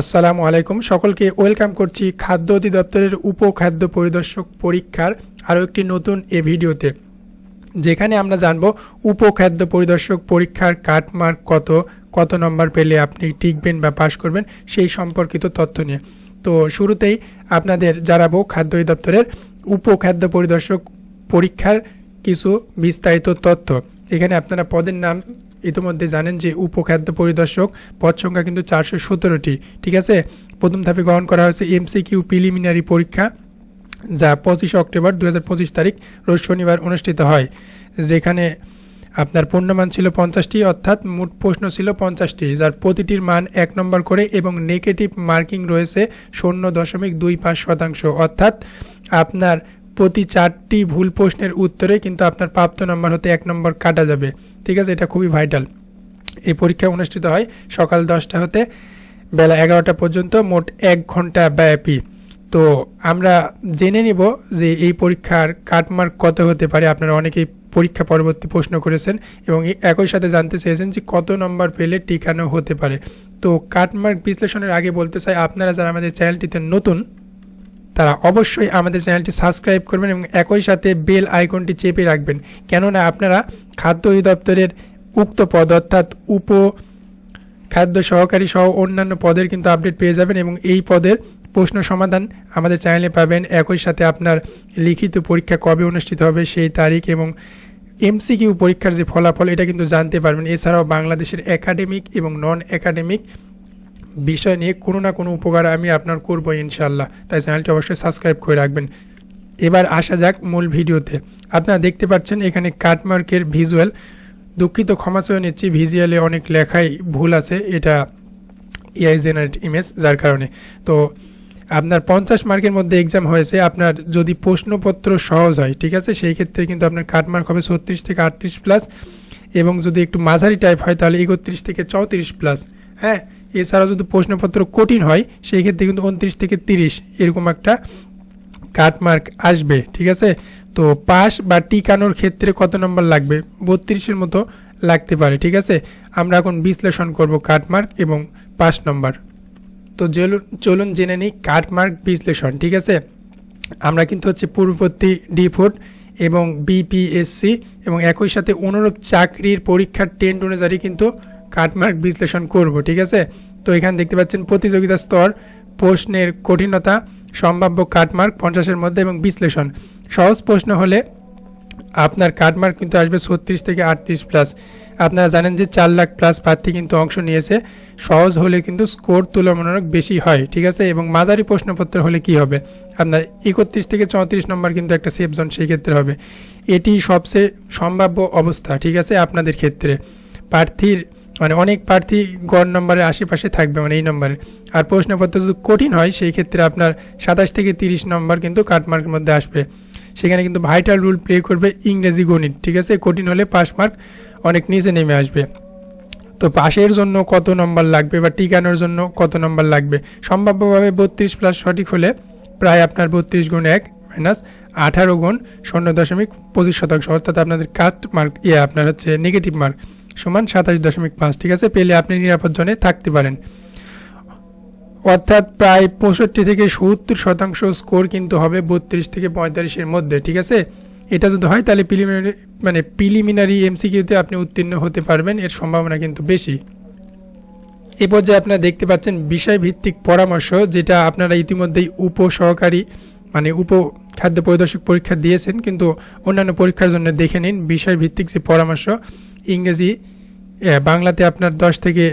আসসালামু আলাইকুম। সকলকে ওয়েলকাম করছি খাদ্য অধিদপ্তরের উপখাদ্য পরিদর্শক পরীক্ষার আরও একটি নতুন এ ভিডিওতে, যেখানে আমরা জানব উপখাদ্য পরিদর্শক পরীক্ষার কাটমার্ক কত কত নম্বর পেলে আপনি টিকবেন বা পাশ করবেন সেই সম্পর্কিত তথ্য নিয়ে। তো শুরুতেই আপনাদের জানাব খাদ্য অধিদপ্তরের উপখাদ্য পরিদর্শক পরীক্ষার কিছু বিস্তারিত তথ্য। এখানে আপনারা পদের নাম ইতিমধ্যে জানেন যে উপখাদ্য পরিদর্শক, পদ সংখ্যা কিন্তু চারশো সতেরোটি। ঠিক আছে? প্রথম ধাপে গ্রহণ করা হয়েছে এমসিকিউ প্রিলিমিনারি পরীক্ষা, যা পঁচিশে অক্টোবর দু হাজার পঁচিশ তারিখ, রোজ শনিবার অনুষ্ঠিত হয়। যেখানে আপনার পূর্ণমান ছিল পঞ্চাশটি, অর্থাৎ মোট প্রশ্ন ছিল পঞ্চাশটি, যার প্রতিটির মান এক নম্বর করে এবং নেগেটিভ মার্কিং রয়েছে শূন্য দশমিক দুই পাঁচ শতাংশ। অর্থাৎ আপনার প্রতি চারটি ভুল প্রশ্নের উত্তরে কিন্তু আপনার প্রাপ্ত নম্বর হতে এক নম্বর কাটা যাবে। ঠিক আছে? এটা খুবই ভাইটাল। এই পরীক্ষা অনুষ্ঠিত হয় সকাল দশটা হতে বেলা এগারোটা পর্যন্ত, মোট এক ঘণ্টা ব্যাপী। তো আমরা জেনে নিব যে এই পরীক্ষার কাটমার্ক কত হতে পারে। আপনারা অনেকেই পরীক্ষা পরবর্তী প্রশ্ন করেছেন এবং একই সাথে জানতে চেয়েছেন যে কত নম্বর পেলে টিকানো হতে পারে। তো কাটমার্ক বিশ্লেষণের আগে বলতে চাই, আপনারা যারা আমাদের চ্যানেলটিতে নতুন তারা অবশ্যই আমাদের চ্যানেলটি সাবস্ক্রাইব করবেন এবং একই সাথে বেল আইকনটি চেপে রাখবেন। কেননা আপনারা খাদ্য অধিদপ্তরের উক্ত পদ অর্থাৎ উপ খাদ্য সহকারী সহ অন্যান্য পদের কিন্তু আপডেট পেয়ে যাবেন এবং এই পদের প্রশ্ন সমাধান আমাদের চ্যানেলে পাবেন। একই সাথে আপনার লিখিত পরীক্ষা কবে অনুষ্ঠিত হবে সেই তারিখ এবং এমসিকিউ পরীক্ষার যে ফলাফল, এটা কিন্তু জানতে পারবেন। এছাড়াও বাংলাদেশের একাডেমিক এবং নন একাডেমিক বিষয় নিয়ে কোনো না কোনো উপকার আমি আপনার করব ইনশাল্লাহ তাই চ্যানেলটি অবশ্যই সাবস্ক্রাইব করে রাখবেন। এবার আসা যাক মূল ভিডিওতে। আপনারা দেখতে পাচ্ছেন এখানে কাটমার্কের ভিজুয়াল। দুঃখিত, ক্ষমা চেয়ে নিচ্ছি, ভিজুয়ালে অনেক লেখাই ভুল আছে। এটা এআই জেনারেট ইমেজ, যার কারণে। তো আপনার পঞ্চাশ মার্কের মধ্যে এক্সাম হয়েছে, আপনার যদি প্রশ্নপত্র সহজ হয়, ঠিক আছে? সেই ক্ষেত্রে কিন্তু আপনার কাটমার্ক হবে ছত্রিশ থেকে আটত্রিশ প্লাস এবং যদি একটু মাঝারি টাইপ হয়, তাহলে একত্রিশ থেকে চৌত্রিশ প্লাস হ্যাঁ? এছাড়াও যদি প্রশ্নপত্র কঠিন হয়, সেই ক্ষেত্রে কিন্তু উনত্রিশ থেকে তিরিশ এরকম একটা কাটমার্ক আসবে, ঠিক আছে? তো পাস বা টিকানোর ক্ষেত্রে কত নম্বর লাগবে? বত্রিশের মতো লাগতে পারে, ঠিক আছে? আমরা এখন বিশ্লেষণ করব কাটমার্ক এবং পাঁচ নম্বর। তো চলুন জেনে নিই কাটমার্ক বিশ্লেষণ, ঠিক আছে? আমরা কিন্তু হচ্ছে পূর্ববর্তী ডিফুড এবং বিপিএসসি এবং একই সাথে অনুরূপ চাকরির পরীক্ষার টেন্ট অনুযায়ী কিন্তু কাটমার্ক বিশ্লেষণ করব, ঠিক আছে? তো এখানে দেখতে পাচ্ছেন প্রতিযোগিতা স্তর, প্রশ্নের কঠিনতা, সম্ভাব্য কাটমার্ক পঞ্চাশের মধ্যে এবং বিশ্লেষণ। সহজ প্রশ্ন হলে আপনার কাটমার্ক কিন্তু আসবে ছত্রিশ থেকে আটত্রিশ প্লাস। আপনারা জানেন যে চার লাখ প্লাস প্রার্থী কিন্তু অংশ নিয়েছে। সহজ হলে কিন্তু স্কোর তুলনামূলক বেশি হয়, ঠিক আছে? এবং মাঝারি প্রশ্নপত্র হলে কি হবে? আপনার একত্রিশ থেকে চৌত্রিশ নম্বর কিন্তু একটা সেফ জোন সেই ক্ষেত্রে হবে। এটি সবচেয়ে সম্ভাব্য অবস্থা, ঠিক আছে? আপনাদের ক্ষেত্রে। প্রার্থীর মানে অনেক প্রার্থী গড় নম্বরের আশেপাশে থাকবে মানে এই নম্বরে। আর প্রশ্নপত্র যদি কঠিন হয়, সেই ক্ষেত্রে আপনার সাতাশ থেকে তিরিশ নম্বর কিন্তু কাটমার্কের মধ্যে আসবে। সেখানে কিন্তু ভাইটাল রুল প্লে করবে ইংরেজি গণিত, ঠিক আছে? কঠিন হলে পাস মার্ক অনেক নিচে নেমে আসবে। তো পাশের জন্য কত নম্বর লাগবে বা টিকানোর জন্য কত নম্বর লাগবে? সম্ভাব্যভাবে বত্রিশ প্লাস সঠিক হলে প্রায় আপনার বত্রিশ গুণ এক মাইনাস আঠারো গুণ শূন্য দশমিক পঁচিশ শতাংশ, অর্থাৎ আপনাদের কাট মার্ক ইয়ে আপনার হচ্ছে নেগেটিভ মার্ক। সমান সাতাশ দশমিক পাঁচ, ঠিক আছে? পেলে আপনি নিরাপদ জনে থাকতে পারেন। অর্থাৎ প্রায় পঁয়ষট্টি থেকে সত্তর শতাংশ স্কোর কিন্তু হবে বত্রিশ থেকে পঁয়তাল্লিশের মধ্যে, ঠিক আছে? এটা যদি হয়, তাহলে প্রিলিমিনারি মানে প্রিলিমিনারি এমসিকিউতে আপনি উত্তীর্ণ হতে পারবেন, এর সম্ভাবনা কিন্তু বেশি। এ পর্যায়ে আপনারা দেখতে পাচ্ছেন বিষয়ভিত্তিক পরামর্শ, যেটা আপনারা ইতিমধ্যেই উপসহকারী মানে উপ খাদ্য পরিদর্শক পরীক্ষা দিয়েছেন, কিন্তু অন্যান্য পরীক্ষার জন্য দেখে নিন বিষয়ভিত্তিক যে পরামর্শ। ইংরেজি বাংলাতে আপনার দশ থেকে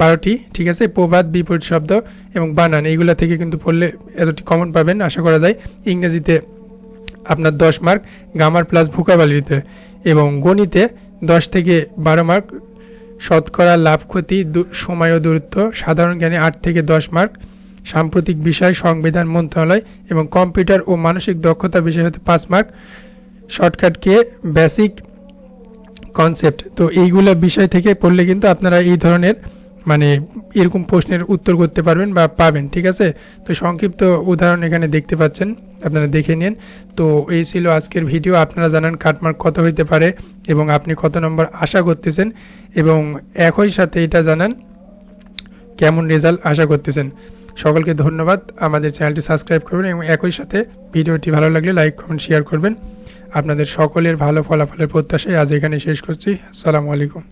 বারোটি, ঠিক আছে? প্রবাদ, বিপরীত শব্দ এবং বানান, এইগুলা থেকে কিন্তু পড়লে এতটি কমন পাবেন, আশা করা যায়। ইংরেজিতে আপনার দশ মার্ক গামার প্লাস ভুকাবালিতে এবং গণিতে দশ থেকে বারো মার্ক শতকরা লাভ ক্ষতি সময় ও দূরত্ব, সাধারণ জ্ঞানে আট থেকে দশ মার্ক সাম্প্রতিক বিষয়, সংবিধান মন্ত্রণালয় এবং কম্পিউটার ও মানসিক দক্ষতা বিষয় হতে পাঁচ মার্ক শর্টকাটকে বেসিক কনসেপ্ট। তো এইগুলো বিষয় থেকে পড়লে কিন্তু আপনারা এই ধরনের মানে এরকম প্রশ্নের উত্তর করতে পারবেন বা পাবেন, ঠিক আছে? তো সংক্ষিপ্ত উদাহরণ এখানে দেখতে পাচ্ছেন, আপনারা দেখে নিন। তো এই ছিল আজকের ভিডিও, আপনারা জানান কাটমার্ক কত হইতে পারে এবং আপনি কত নম্বর আশা করতেছেন এবং একই সাথে এটা জানান কেমন রেজাল্ট আশা করতেছেন। সকলকে ধন্যবাদ। আমাদের চ্যানেলটি সাবস্ক্রাইব করবেন এবং একই সাথে ভিডিওটি ভালো লাগলে লাইক, কমেন্ট, শেয়ার করবেন। আপনাদের সকলের ভালো ফলাফলের প্রত্যাশায় আজ এখানে শেষ করছি। আসসালামু আলাইকুম।